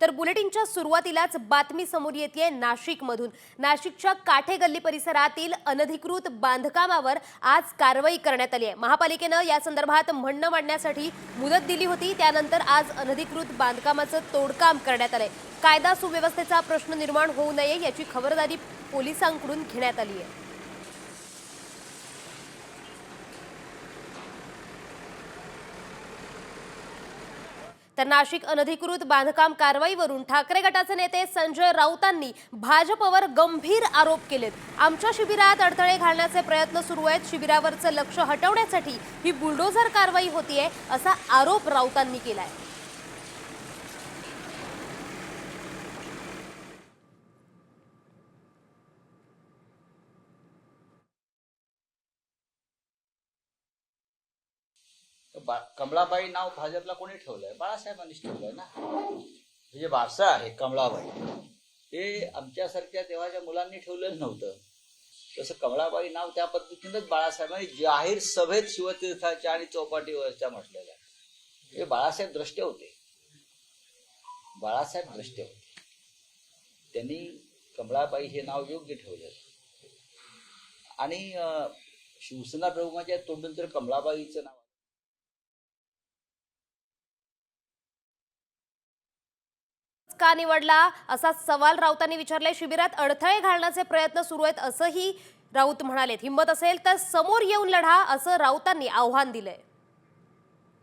तर बुलेटिनच्या सुरुवातीलाच बातमी समोर येते नाशिकमधून. नाशिकच्या काठे गल्ली परिसरातील अनधिकृत बांधकामावर आज कारवाई करण्यात आली आहे. महापालिकेनं या संदर्भात म्हणणं मांडण्यासाठी मुदत दिली होती. त्यानंतर आज अनधिकृत बांधकामाचं तोडकाम करण्यात आलंय. कायदा सुव्यवस्थेचा प्रश्न निर्माण होऊ नये याची खबरदारी पोलिसांकडून घेण्यात आली आहे. तर नाशिक अनधिकृत बांधकाम कारवाईवरून ठाकरे गटाचे नेते संजय राऊतांनी भाजपवर गंभीर आरोप केलेत. आमच्या शिबिरात अडथळे घालण्याचे प्रयत्न सुरू आहेत. शिबिरावरचं लक्ष हटवण्यासाठी ही बुलडोझर कारवाई होतीये असा आरोप राऊतांनी केलाय. कमळाबाई नाव भाजपला कोणी ठेवलंय? बाळासाहेबांनीच ठेवलंय ना? हे जे वारसा आहे कमळाबाई ते आमच्यासारख्या तेव्हाच्या मुलांनी ठेवलेलं नव्हतं. तसं कमळाबाई नाव त्या पद्धतीनंच बाळासाहेबांनी जाहीर सभेत शिवतीर्थाच्या आणि चौपाटीवरच्या म्हटलेल्या. हे बाळासाहेब द्रष्टे होते. बाळासाहेब द्रष्टे होते. त्यांनी कमळाबाई हे नाव योग्य ठेवलं आणि शिवसेना प्रमुखाच्या तोंडून तर कमळाबाईचं नाव का निवडला? असा सवाल राऊतांनी विचारलाय. शिबिरात अडथळे घालण्याचे प्रयत्न सुरू आहेत असंही राऊत म्हणालेत. हिंमत असेल तर समोर येऊन लढा असं राऊतांनी आव्हान दिलंय.